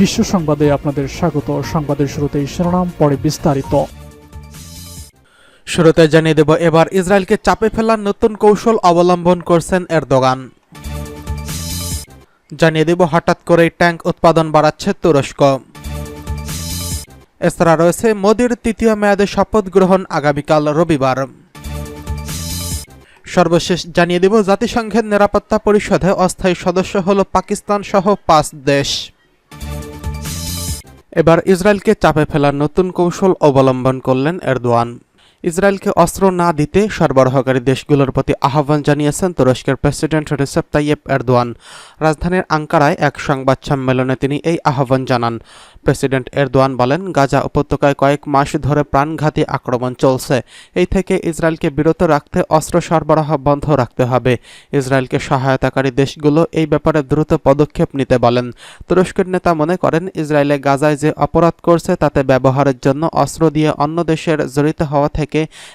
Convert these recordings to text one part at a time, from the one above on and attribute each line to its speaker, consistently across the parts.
Speaker 1: বিশ্ব সংবাদে আপনাদের স্বাগত। সংবাদের শুরুতেই শিরোনাম, পরে বিস্তারিত।
Speaker 2: শুরুতে জানিয়ে দেব, এবার ইসরায়েলকে চাপে ফেলার নতুন কৌশল অবলম্বন করছেন এরদোগান। জানিয়ে দেব, হঠাৎ করে ট্যাঙ্ক উৎপাদন বাড়াচ্ছে তুরস্ক। এছাড়া রয়েছে মোদির তৃতীয় মেয়াদে শপথ গ্রহণ আগামীকাল রবিবার। সর্বশেষ জানিয়ে দেব, জাতিসংঘের নিরাপত্তা পরিষদে অস্থায়ী সদস্য হল পাকিস্তান সহ পাঁচ দেশ। এবার ইসরায়েলকে চাপে ফেলার নতুন কৌশল অবলম্বন করলেন এরদোয়ান। ইসরায়েলকে অস্ত্র না দিতে সরবরাহকারী দেশগুলোর প্রতি আহ্বান জানিয়েছেন তুরস্কের প্রেসিডেন্ট রেসেপ তাইয়েব এরদোয়ান। রাজধানীর আঙ্কারায় এক সংবাদ সম্মেলনে তিনি এই আহ্বান জানান। প্রেসিডেন্ট এরদোয়ান বলেন, গাজা উপত্যকায় কয়েক মাস ধরে প্রাণঘাতী আক্রমণ চলছে। এই থেকে ইসরায়েলকে বিরত রাখতে অস্ত্র সরবরাহ বন্ধ রাখতে হবে। ইসরায়েলকে সহায়তাকারী দেশগুলো এই ব্যাপারে দ্রুত পদক্ষেপ নিতে বলেন। তুরস্কের নেতা মনে করেন, ইসরায়েলে গাজায় যে অপরাধ করছে তাতে ব্যবহারের জন্য অস্ত্র দিয়ে অন্য দেশের জড়িত হওয়া থেকে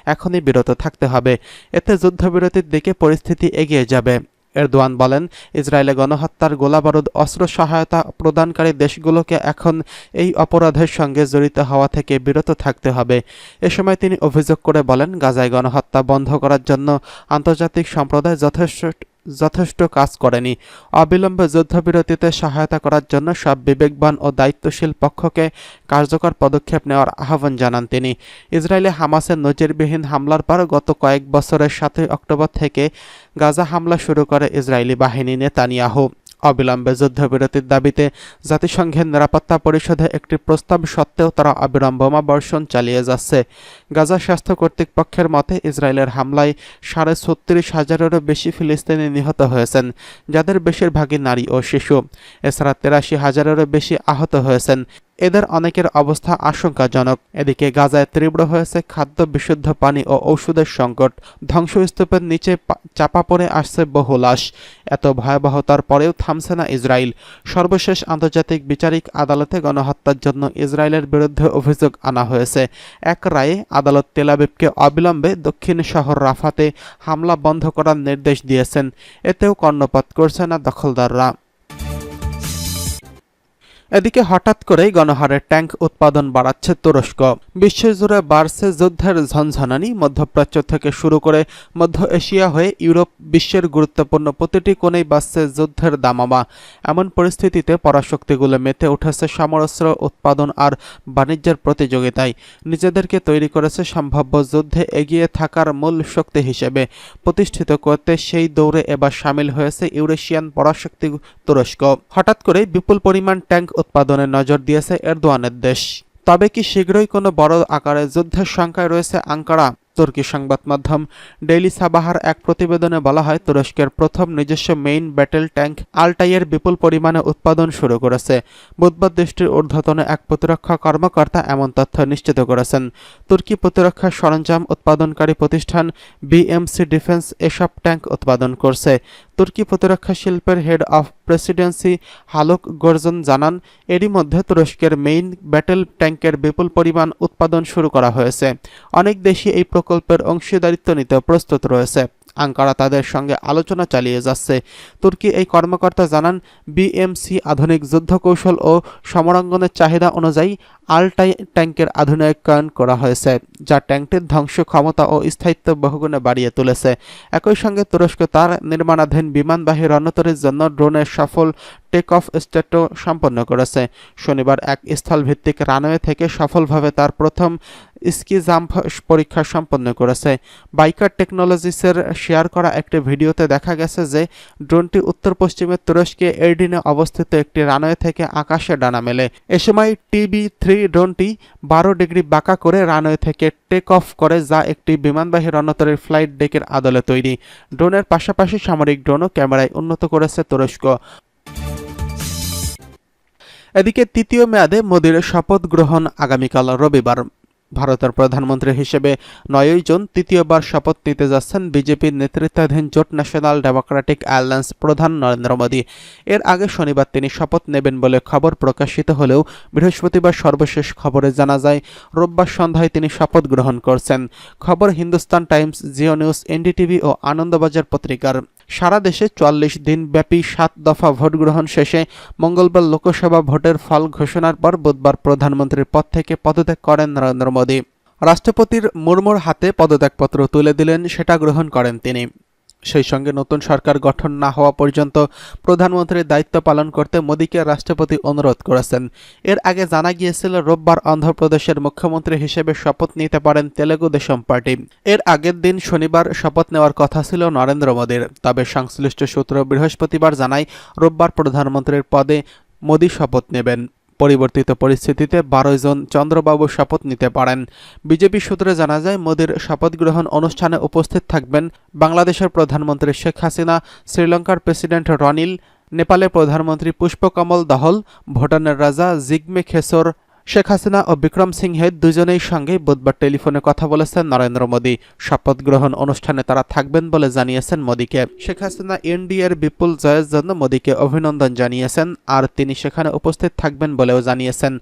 Speaker 2: এখনই বিরত থাকতে হবে। এতে যুদ্ধবিরতির দিকে পরিস্থিতি এগিয়ে যাবে। এরদোয়ান বলেন, ইসরায়েলে গণহত্যার গোলাবারুদ, অস্ত্র সহায়তা প্রদানকারী দেশগুলোকে এখন এই অপরাধের সঙ্গে জড়িত হওয়া থেকে বিরত থাকতে হবে। এ সময় তিনি অভিযোগ করে বলেন, গাজায় গণহত্যা বন্ধ করার জন্য আন্তর্জাতিক সম্প্রদায় যথেষ্ট যথেষ্ট কাজ করেনি। অবিলম্বে যুদ্ধবিরতিতে সহায়তা করার জন্য সব বিবেকবান ও দায়িত্বশীল পক্ষকে কার্যকর পদক্ষেপ নেওয়ার আহ্বান জানান তিনি। ইসরায়েলে হামাসের নজিরবিহীন হামলার পর গত কয়েক বছরের সাতই অক্টোবর থেকে গাজা হামলা শুরু করে ইসরায়েলি বাহিনী নেতানিয়াহু। অবিলম্বে যুদ্ধবিরতির দাবিতে জাতিসংঘের নিরাপত্তা পরিষদে একটি প্রস্তাব সত্ত্বেও তারা অবিলম্ব বর্ষণ চালিয়ে যাচ্ছে। গাজা স্বাস্থ্য কর্তৃপক্ষের মতে, ইসরায়েলের হামলায় সাড়ে ছত্রিশ হাজারেরও বেশি ফিলিস্তিনি নিহত হয়েছেন, যাদের বেশিরভাগই নারী ও শিশু। এছাড়া তেরাশি হাজারেরও বেশি আহত হয়েছেন। এদের অনেকের অবস্থা আশঙ্কাজনক। এদিকে গাজায় তীব্র হয়েছে খাদ্য বিশুদ্ধ পানি ও ঔষধের সংকট। ধ্বংসস্তূপের নিচে চাপা পড়ে আসছে বহু লাশ। এত ভয়াবহতার পরেও থামছে না ইসরায়েল। সর্বশেষ আন্তর্জাতিক বিচারিক আদালতে গণহত্যার জন্য ইসরায়েলের বিরুদ্ধে অভিযোগ আনা হয়েছে। এক রায়ে আদালত তেলাবিবকে অবিলম্বে দক্ষিণ শহর রাফাতে হামলা বন্ধ করার নির্দেশ দিয়েছেন। এতেও কর্ণপাত করছে না দখলদাররা। এদিকে হঠাৎ করেই গণহারে ট্যাঙ্ক উৎপাদন বাড়াচ্ছে তুরস্ক। বিশ্বজুড়ে বাড়ছে যুদ্ধের ঝনঝনানি। মধ্যপ্রাচ্য থেকে শুরু করে মধ্য এশিয়া হয়ে ইউরোপ বিশ্বের গুরুত্বপূর্ণ প্রতিটি কোণেই বাড়ছে যুদ্ধের দামামা। এমন পরিস্থিতিতে পরাশক্তিগুলো মেতে উঠেছে সমরস্ত্র উৎপাদন আর বাণিজ্যের প্রতিযোগিতায়। নিজেদেরকে তৈরি করেছে সম্ভাব্য যুদ্ধে এগিয়ে থাকার মূল শক্তি হিসেবে। প্রতিষ্ঠিত করতে সেই দৌড়ে এবার সামিল হয়েছে ইউরেশিয়ান পরাশক্তি তুরস্ক। হঠাৎ করে বিপুল পরিমাণ ট্যাঙ্ক উৎপাদনে নজর দিয়েছে এরদোয়ানের দেশ। তবে কি শীঘ্রই কোনো বড় আকারে যুদ্ধের সংখ্যায় রয়েছে আঙ্কারা? তুর্কি সংবাদ মাধ্যম ডেইলি সাবাহার এক প্রতিবেদনে বলা হয়, তুরস্কের প্রথম নিজস্ব মেইন ব্যাটেল ট্যাঙ্ক আলটাইয়ের বিপুল পরিমাণে উৎপাদন শুরু করেছে। বুধবার দেশটির ঊর্ধ্বতন এক প্রতিরক্ষা কর্মকর্তা এমন তথ্য নিশ্চিত করেছেন। তুর্কি প্রতিরক্ষা সরঞ্জাম উৎপাদনকারী প্রতিষ্ঠান বিএমসি ডিফেন্স এসব ট্যাঙ্ক উৎপাদন করছে। তুর্কি প্রতিরক্ষা শিল্পের হেড অফ প্রেসিডেন্সি হালুক গর্জন জানান, এরই মধ্যে তুরস্কের মেইন ব্যাটেল ট্যাঙ্কের বিপুল পরিমাণ উৎপাদন শুরু করা হয়েছে। অনেক দেশই এই প্রকল্পের অংশীদারিত্ব নিতে প্রস্তুত রয়েছে। আঙ্কারা তাদের সঙ্গে আলোচনা চালিয়ে যাচ্ছে। তুর্কি এই কর্মকর্তা জানান, বিএমসি আধুনিক যুদ্ধ কৌশল ও সমরাঙ্গনের চাহিদা অনুযায়ী আলটাই ট্যাঙ্কের আধুনিকায়ন করা হয়েছে, যা ট্যাঙ্কটির ধ্বংস ক্ষমতা ও স্থায়িত্ব বহুগুণে বাড়িয়ে তুলেছে। একই সঙ্গে তুরস্ক তার নির্মাণাধীন বিমানবাহী রণতরীর জন্য ড্রোনের সফল টেক অফ স্টেটও সম্পন্ন করেছে। শনিবার এক স্থলভিত্তিক রানওয়ে থেকে সফলভাবে তার প্রথম স্কি জাম্প পরীক্ষা সম্পন্ন করেছে। বাইকার টেকনোলজিসের শেয়ার করা একটি ভিডিওতে দেখা গেছে যে ড্রোনটি উত্তর পশ্চিমে তুরস্কে এরডিনে অবস্থিত একটি রানওয়ে থেকে আকাশে ডানা মেলে। এ সময় টিবি থ্রি ড্রোনটি বারো ডিগ্রি বাঁকা করে রানওয়ে থেকে টেক অফ করে যা একটি বিমানবাহী রণতরীর ফ্লাইট ডেকের আদলে তৈরি। ড্রোনের পাশাপাশি সামরিক ড্রোনও ক্যামেরায় উন্নত করেছে তুরস্ক। এদিকে তৃতীয় মেয়াদে মোদির শপথ গ্রহণ আগামীকাল রবিবার। ভারতের প্রধানমন্ত্রী হিসেবে নয়ই জুন তৃতীয়বার শপথ নিতে যাচ্ছেন বিজেপির নেতৃত্বাধীন জোট ন্যাশনাল ডেমোক্রেটিক অ্যালায়েন্স প্রধান নরেন্দ্র মোদী। এর আগে শনিবার তিনি শপথ নেবেন বলে খবর প্রকাশিত হলেও বৃহস্পতিবার সর্বশেষ খবরে জানা যায়, রোববার সন্ধ্যায় তিনি শপথ গ্রহণ করছেন। খবর Hindustan Times, Geo News, NDTV ও আনন্দবাজার পত্রিকার। সারা দেশে চুয়াল্লিশ দিন ব্যাপী সাত দফা ভোট গ্রহণ শেষে মঙ্গলবার লোকসভা ভোটের ফল ঘোষণার পর বুধবার প্রধানমন্ত্রীর পদ থেকে পদত্যাগ করেন নরেন্দ্র মোদী। রাষ্ট্রপতির মুর্মুর হাতে পদত্যাগপত্র তুলে দিলেন সেটা গ্রহণ করেন তিনি। সেই সঙ্গে নতুন সরকার গঠন না হওয়া পর্যন্ত প্রধানমন্ত্রীর দায়িত্ব পালন করতে মোদীকে রাষ্ট্রপতি অনুরোধ করেছেন। এর আগে জানা গিয়েছিল, রোববার অন্ধ্রপ্রদেশের মুখ্যমন্ত্রী হিসেবে শপথ নিতে পারেন তেলেগু দেশম পার্টি। এর আগের দিন শনিবার শপথ নেওয়ার কথা ছিল নরেন্দ্র মোদীর। তবে সংশ্লিষ্ট সূত্র বৃহস্পতিবার জানায়, রোববার প্রধানমন্ত্রীর পদে মোদী শপথ নেবেন। পরিবর্তিত পরিস্থিতিতে বারোই জন চন্দ্রবাবু শপথ নিতে পারেন। বিজেপি সূত্রে জানা যায়, মোদীর শপথ গ্রহণ অনুষ্ঠানে উপস্থিত থাকবেন বাংলাদেশের প্রধানমন্ত্রী শেখ হাসিনা, শ্রীলঙ্কার প্রেসিডেন্ট রনিল, নেপালের প্রধানমন্ত্রী পুষ্পকমল দহল, ভুটানের রাজা জিগমে খেসর শেখ হাসিনা ও বিক্রম সিংহে দুজনের সঙ্গে বুধবার টেলিফোনে কথা বলেছেন নরেন্দ্র মোদী। শপথ গ্রহণ অনুষ্ঠানে তারা থাকবেন বলে জানিয়েছেন মোদীকে। শেখ হাসিনা এনডিএর বিপুল জয়ের জন্য মোদীকে অভিনন্দন জানিয়েছেন, আর তিনি সেখানে উপস্থিত থাকবেন বলেও জানিয়েছেন।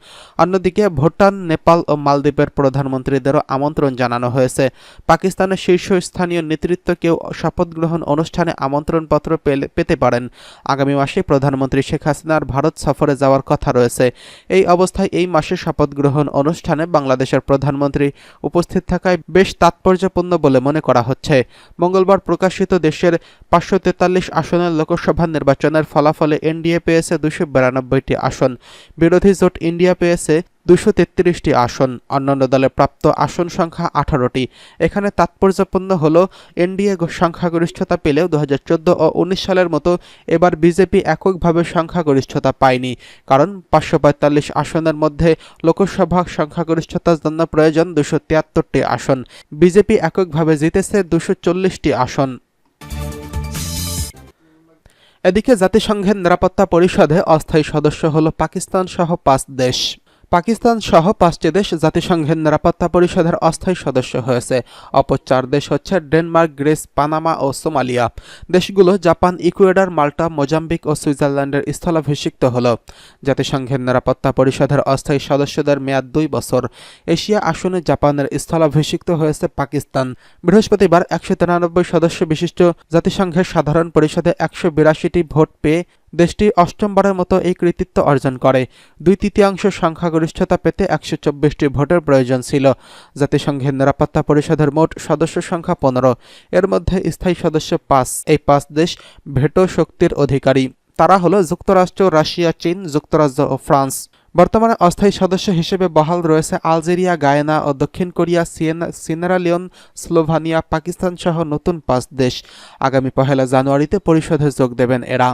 Speaker 2: অন্যদিকে ভুটান, নেপাল ও মালদ্বীপের প্রধানমন্ত্রীদেরও আমন্ত্রণ জানানো হয়েছে। পাকিস্তানের শীর্ষস্থানীয় নেতৃত্বকেও শপথ গ্রহণ অনুষ্ঠানে আমন্ত্রণপত্র পেতে পারেন। আগামী মাসে প্রধানমন্ত্রী শেখ হাসিনার ভারত সফরে যাওয়ার কথা রয়েছে। এই অবস্থায় এই মাসে শপথ গ্রহণ অনুষ্ঠানে বাংলাদেশের প্রধানমন্ত্রী উপস্থিত থাকায় বেশ তাৎপর্যপূর্ণ বলে মনে করা হচ্ছে। মঙ্গলবার প্রকাশিত দেশের পাঁচশো তেতাল্লিশ আসনের লোকসভা নির্বাচনের ফলাফলে এনডিএ পেয়েছে দুশো বিরানব্বইটি আসন। বিরোধী জোট ইন্ডিয়া পেয়েছে দুশো তেত্রিশটি আসন, অন্যান্য দলে প্রাপ্ত আসন সংখ্যা আঠারোটি। এখানে তাৎপর্যপূর্ণ হল, এনডিএ সংখ্যাগরিষ্ঠতা পেলেও দু হাজার চোদ্দ ও উনিশ সালের মতো এবার বিজেপি এককভাবে সংখ্যাগরিষ্ঠতা পায়নি। কারণ পাঁচশো পঁয়তাল্লিশ আসনের মধ্যে লোকসভা সংখ্যাগরিষ্ঠতার জন্য প্রয়োজন দুশো তিয়াত্তরটি আসন। বিজেপি এককভাবে জিতেছে দুশো চল্লিশটি আসন। এদিকে জাতিসংঘের নিরাপত্তা পরিষদে অস্থায়ী সদস্য হল পাকিস্তান সহ পাঁচ দেশ। পাকিস্তান সহ পাঁচটি দেশ জাতিসংঘের নিরাপত্তা পরিষদের অস্থায়ী সদস্য হয়েছে। অপর চার দেশ হচ্ছে ডেনমার্ক, গ্রিস, পানামা ও সোমালিয়া। দেশগুলো জাপান, ইকুয়েডার, মাল্টা, মোজাম্বিক ও সুইজারল্যান্ডের স্থলাভিষিক্ত হল। জাতিসংঘের নিরাপত্তা পরিষদের অস্থায়ী সদস্যদের মেয়াদ দুই বছর। এশিয়া আসনে জাপানের স্থলাভিষিক্ত হয়েছে পাকিস্তান। বৃহস্পতিবার একশো তিরানব্বই সদস্য বিশিষ্ট জাতিসংঘের সাধারণ পরিষদে একশো বিরাশিটি ভোট পেয়ে দেশটি অষ্টমবারের মতো এই কৃতিত্ব অর্জন করে। দুই তৃতীয়াংশ সংখ্যাগরিষ্ঠতা পেতে একশো চব্বিশটি ভোটের প্রয়োজন ছিল। জাতিসংঘের নিরাপত্তা পরিষদের মোট সদস্য সংখ্যা পনেরো। এর মধ্যে স্থায়ী সদস্য পাঁচ। এই পাঁচ দেশ ভেটো শক্তির অধিকারী। তারা হলো যুক্তরাষ্ট্র, রাশিয়া, চীন, যুক্তরাজ্য ও ফ্রান্স। বর্তমানে অস্থায়ী সদস্য হিসেবে বহাল রয়েছে আলজেরিয়া, গায়না ও দক্ষিণ কোরিয়া সিনেরালিয়ন স্লোভানিয়া, পাকিস্তান সহ নতুন পাঁচ দেশ। আগামী পহেলা জানুয়ারিতে পরিষদে যোগ দেবেন এরা।